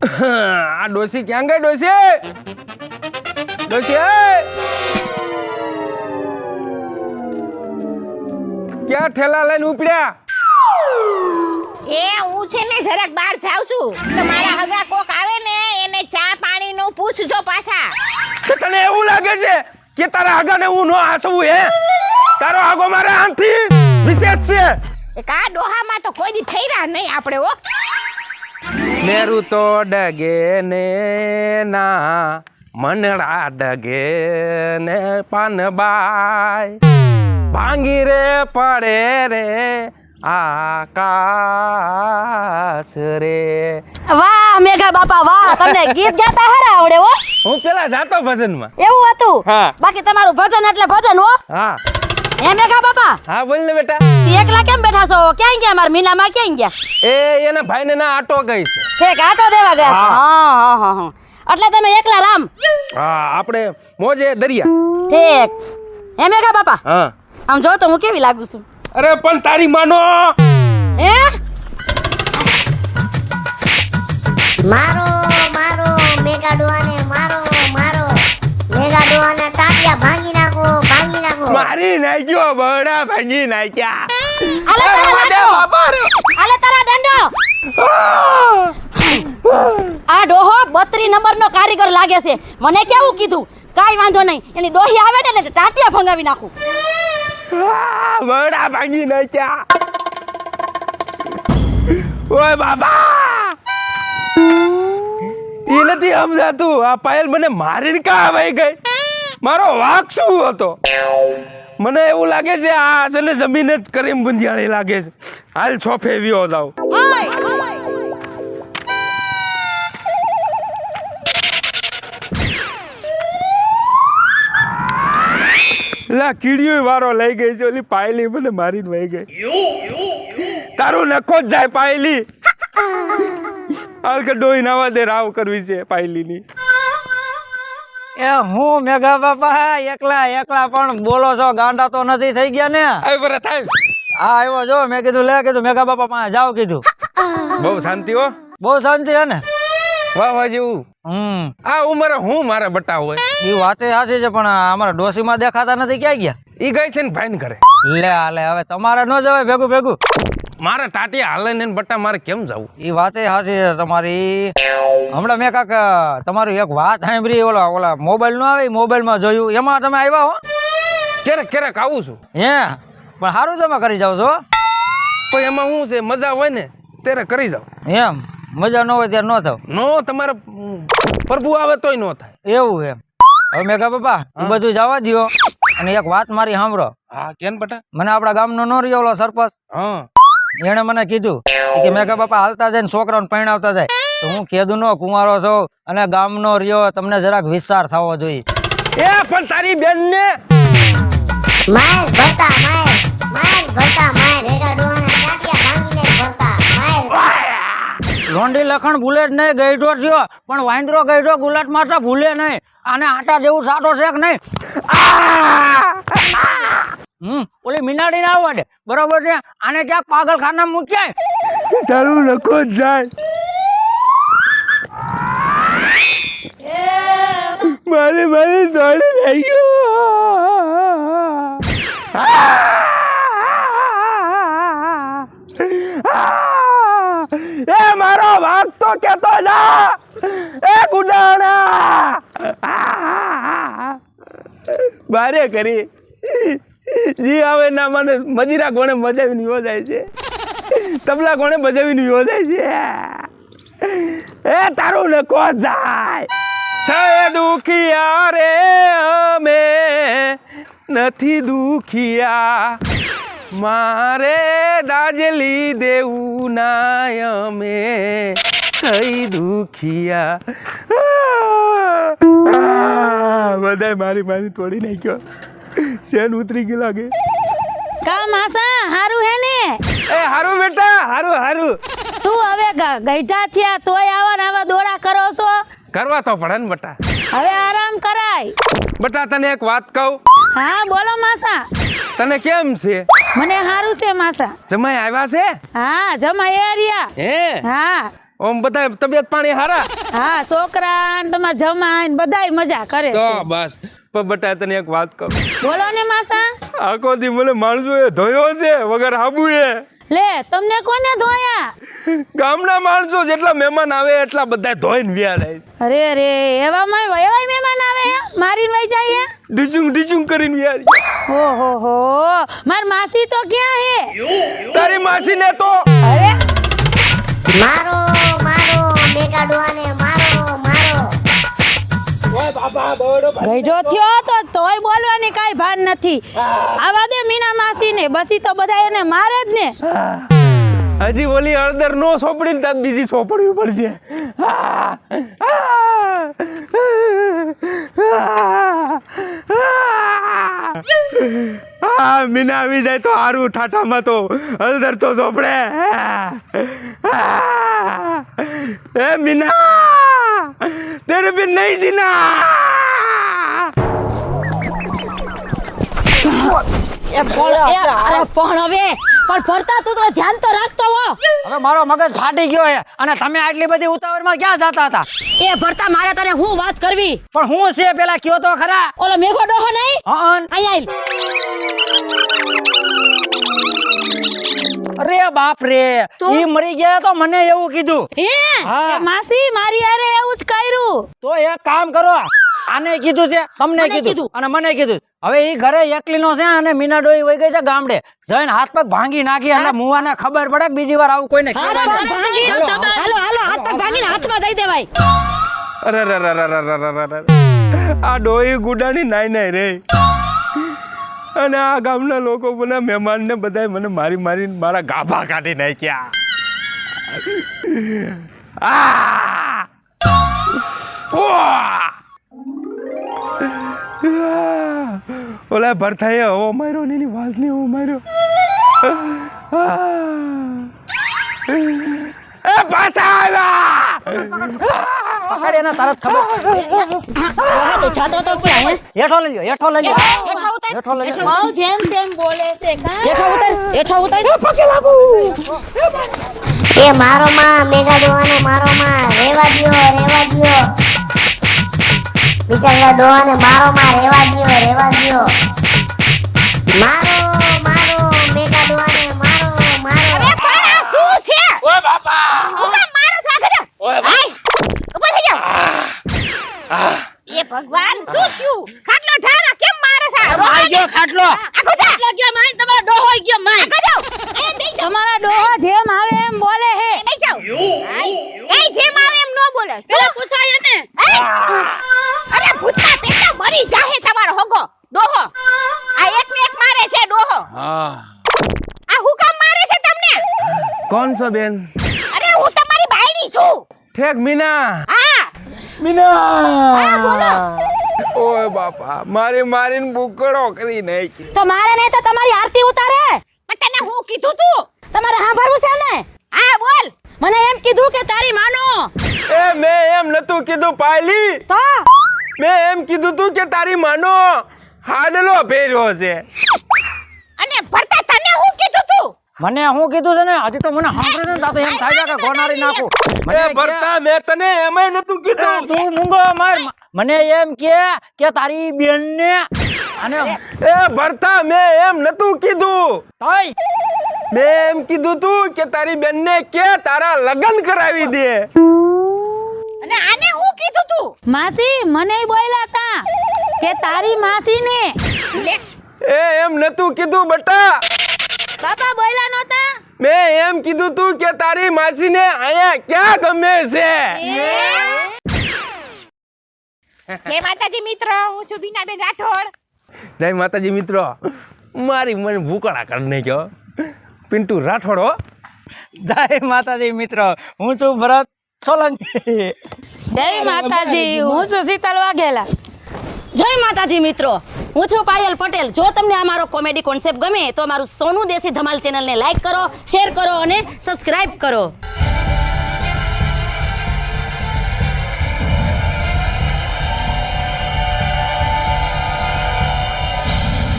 આ ડોસી ક્યાં ગઈ ડોસી? ડોસી ક્યાં ઠેલા લઈને ઉપડ્યા? એ હું છે ને જરાક બહાર જાઉં છું. તો મારા હગા કોક આવે ને એને ચા પાણી નું પૂછજો પાછા. તો તને એવું લાગે છે કે તારા આગળને હું નો હાસવું હે? તારો આગો મારા આંથી વિશેષ છે. એ કા ડોહામાં તો કોઈ દી ઠેરા નહીં આપણે હો. તો ડગે ને ના મનડા ડગે ને પાનબાય ભાંગી રે પડે રે આકાશ રે. વાહ મેઘા બાપા વાહ તમને ગીત ગાતા હારા આવડે હો. હું પેલા જાતો ભજનમાં. એવું હતું? હા. બાકી તમારું ભજન એટલે ભજન હો. હા. હે મેઘા બાપા હા બોલ ને બેટા. એકલા કેમ બેઠા છો? ક્યાં ગયા? મારા મીનામાં ક્યાં ગયા? એ એના ભાઈને ના આટો ગઈ છે. ઠીક આટો દેવા ગયા? હા. હા હા હા હા. એટલે તમે એકલા રામ? હા આપણે મોજે દરિયા. ઠીક. હે મેઘા બાપા હા. આમ જો તો હું કેવી લાગુ છું? અરે પણ તારી માનો. હે મારો મારો મેગા મારી નાખ્યો બડા ભાંગી નાખ્યા. અલે તારા દંડો. આ ડોહો બત્રી નંબરનો કારીગર લાગે છે. મને કેવું કીધું? કાઈ વાંધો નહીં. એની ડોહી આવે ને એટલે ટાટિયા ફંગાવી નાખું. બડા ભાંગી નાખ્યા. ઓય બાબા! એ નથી સમજાતું. આ પાયલ મને મારીને કા આવી ગઈ? મારો વાક શું હતો? મને એવું લાગે છે આ છે ને જમીન જ કરીમ બંધિયાળી લાગે છે. હાલ છોફે વ્યો જાવ લા કીડીઓ વારો લઈ ગઈ છે. ઓલી પાયલી મને મારીને વહી ગઈ. તારું નખો જ જાય પાયલી. હાલ કે ડોઈ નાવા દે, રાવ કરવી છે પાયલીની. એ હું મેઘા બાપા એકલા એકલા પણ બોલો છો ગાંડા તો નથી થઈ ગયા ને. આવી થાય. હા આવ્યો જો મેં કીધું લે કીધું મેઘા બાપા પાસે જાઓ કીધું. બહુ શાંતિ હો. બહુ શાંતિ હે ને? વાહ વાહ જેવું. હમ. આ ઉંમરે હું મારે બટા હોય? એ વાતે સાચી છે પણ અમારા ડોસીમાં દેખાતા નથી ક્યાં ગયા? ઈ ગઈ છે ને ભાઈ ઘરે. લે હાલે હવે તમારે ન જવાય ભેગું ભેગું. મારે ટાટી હાલે ને બટા મારે કેમ જવું? એ વાતે સાચી છે તમારી. હમણાં મેં કાક તમારું એક વાત સાંભળી ઓલા ઓલા મોબાઈલ નો આવે મોબાઈલમાં જોયું. એમાં તમે આવ્યા હો? ક્યારેક ક્યારેક આવું છું. હે? પણ સારું તમે કરી જાઓ છો? પણ એમાં શું છે મજા હોય ને ત્યારે કરી જાવ એમ? મજા ન હોય ત્યારે ન થાવ. નો તમારે પ્રભુ આવે તોય નો થાય. એવું એમ હવે મેં બાપા એ બધું જવા દ્યો. અને એક વાત મારી સાંભળો. હા કેમ બટા. મને આપણા ગામનો નો રહ્યો ઓલો સરપંચ. હા. એણે મને કીધું કે મેઘા બાપા હાલતા જાય ને છોકરાઓને પરણાવતા જાય. તો હું કેદુનો કુંવારો છું અને ગામનો રહ્યો તમને જરાક વિસ્તાર થવો જોઈએ. એ પણ તારી બેન ને માર ભરતા માર માર ભરતા માર મેગા ડોહાને ટાટિયા ભાંગીને ભરતા માર. લોંડી લખણ બુલેટ નહીં ગઈઢો થયો પણ વાંદરો ગઈઢો ગુલાટ માટે ભૂલે નહીં આને આટા જેવું સાટો છે કે નહીં. હમ ઓલી મીનાડી ના આવવા દે. બરોબર છે? આને ક્યાંક પાગલખાના મૂક્યા. તારું લખો જ જાય. મારે મારે દોડી લઈ ગયો. એ મારો વાઘ તો કેતો જા એ ગુડાણા. બારે કરી. જી આવે ના, મને મજીરા કોણે બજાવીને યોજાય છે. તબલા કોણે બજાવીને યોજાય છે. એ તારું ને કો જાય. છે દુખિયા રે અમે નથી દુખિયા. મારે દાજલી દેવું ના અમે. સહી દુખિયા. બધાય મારી મારી તોડી નાખ્યો. શેન ઉતરી ગઈ લાગે? કા માસા હારું હે ને? એ હારું બેટા હારું હારું. શું હવે ગઈઢા થયા તોય આવા ને આવા દોડા કરો છો? કરવા તો પડે ને બટા. હવે આરામ કરાય. બટા તને એક વાત કહું? હા બોલો માસા. તને કેમ છે? મને સારું છે માસા. જમાઈ આવ્યા છે? હા જમા એરિયા હે? હા. ઓમ બધા તબિયત પાણી હારા? હા છોકરા તમારા જમાઈ ને બધાય મજા કરે તો બસ. પણ બટા તને એક વાત કહું. બોલો ને માસા. આખો દી મને માણસો એ ધોયો છે વગર હાબુ એ લે તમને કોને ધોયા? ગામના માણસો જેટલા મહેમાન આવે એટલા બધા ધોઈને વ્યા અરે અરે એવામાં એવા મહેમાન આવે? મારીને વહી જાય? ડીચુંગ ડીચુંગ કરીને વ્યા. ઓહો હો માર માસી તો ક્યાં હે? તારી માસીને તો અરે મારો મારો મેગાડવાને મારો મારો. થયો તો તોય બોલવાની કાઈ ભાન નથી. આવા દે મીના માસી ને બસી તો બધા એને મારે જ ને. હજી ઓલી હળદર નો સોંપડી ને બીજી સોંપડવી પડશે. આ મીના આવી જાય તો હારું, ઠાઠામાં તો હળદર તો સોંપડે. એ મીના, તેરે બી નહીં જીના. એ પણ હવે પણ ફરતા તું તો ધ્યાન તો રાખતો હો. હવે મારો મગજ ફાટી ગયો છે અને તમે આટલી બધી ઉતાવળમાં ક્યાં જતા હતા? એ ફરતા મારે તને હું વાત કરવી? પણ હું છે પેલા કયો તો ખરા? ઓલો મેઘો ડોહો નહીં? હં? અહીંયા અરે બાપ રે? ઈ મરી ગયા તો મને એવું કીધું. હે? માસી મારી અરે એવું જ કર્યું. તો એક કામ કરો. આને કીધું છે? તમને કીધું. અને મને કીધું. હવે એ ઘરે એકલી નો છે અને મીના ડોઈ વહી ગઈ છે ગામડે. જઈને હાથ પગ ભાંગી નાખી અને મુવાને ખબર પડે બીજી વાર આવું કોઈને આ ડોઈ ગુડાની નાઈ નાઈ રે. અને આ ગામના લોકો મને મહેમાનને બધાય મને મારી મારીને મારા ગાભા કાઢી નાખ્યા. આ! 哇！ઓલા ભરથાએ હવો માર્યો ને એની વાલને હવો માર્યો. એ પાછા આવ્યા! પકડ એને તરત ખબર. ડોહા તું તો ક્યાં હેઠો લઈ લ્યો હેઠો લઈ લ્યો. હેઠા ઉતાર. હેઠો લઈ લ્યો બહુ જેમ તેમ બોલે છે કાં? હેઠા ઉતાર હેઠા ઉતાર. એ મારો માં મેગા ડોહાને મારો માં રેવા દ્યો રેવા દ્યો. બિચારા ડોહાને મારો માં રેવા દ્યો રેવા દિયો. મારો મારો મેગા ડોહાને મારો મારો. અરે પણ આ શું છે? ઓ બાપા! હું મારો મારું છો ઓય ભાઈ ઉપર થઈ જાઓ. એ ભગવાન શું થયું? ખાટલો ઠારા કેમ મારે છે? આઈ ગયો ખાટલો. આખો જા. ખાટલો ગયો માઈ તમારો ડોહો ગયો માઈ આખો જાઓ. એ બેસી તમારા ડોહો જેમ આવે એમ બોલે હે. બેસી જાવ એ જેમ આવે એમ નો બોલે. પેલા પૂછાય ને. છો બેન? અરે હું તમારી ભાઈની છું. ઠેક મીના. હા. મીના! ઓય બાપા મારી મારીને બુકડો કરી નાખી. તો મારે નહીં તો તમારી આરતી ઉતારે. પણ તને હું કીધું તું? તમારે સાંભળવું છે ને? હા બોલ. મને એમ કીધું કે તારી માનો. એ મેં એમ નતું કીધું પાયલી. તો? મેં એમ કીધું તું કે તારી માનો. હાડલો પહેર્યો છે અને ભરતા તને હું કીધું તું મને હું કીધું છે ને હજી તો મને સાંભળ્યું ને તો એમ થાય છે કે ગોનારી નાખું. મને ભરતા મેં તને એમાંય નતું કીધું. તું મૂંગો માર. મને એમ કે કે તારી બેન ને અને એ ભરતા મેં એમ નતું કીધું. તોય. મેં એમ કીધું તું કે તારી બેન ને કે તારા લગ્ન કરાવી દે. અને આને હું કીધું તું? માસી મને બોલ્યા તા કે તારી માસી ને એ એમ નતું કીધું બટા. બાપા બોલ્યા નહોતા? મે એમ કીધું તું કે તારી માસીને આયા ક્યાં ગમે છે? જય માતાજી મિત્રો હું છું બીનાબેન રાઠોડ. જય માતાજી મિત્રો. મારી મને ભૂકળા કરી નાખ્યો. પિન્ટુ રાઠોડ હો. જય માતાજી મિત્રો હું છું ભરત સોલંકી. જય માતાજી હું છું શીતલ વાઘેલા. જય માતાજી મિત્રો, હું છું પાયલ પટેલ. જો તમને આ મારો કોમેડી કોન્સેપ્ટ ગમે, તો મારું સોનું દેશી ધમાલ ચેનલને લાઈક કરો શેર કરો અને સબસ્ક્રાઈબ કરો.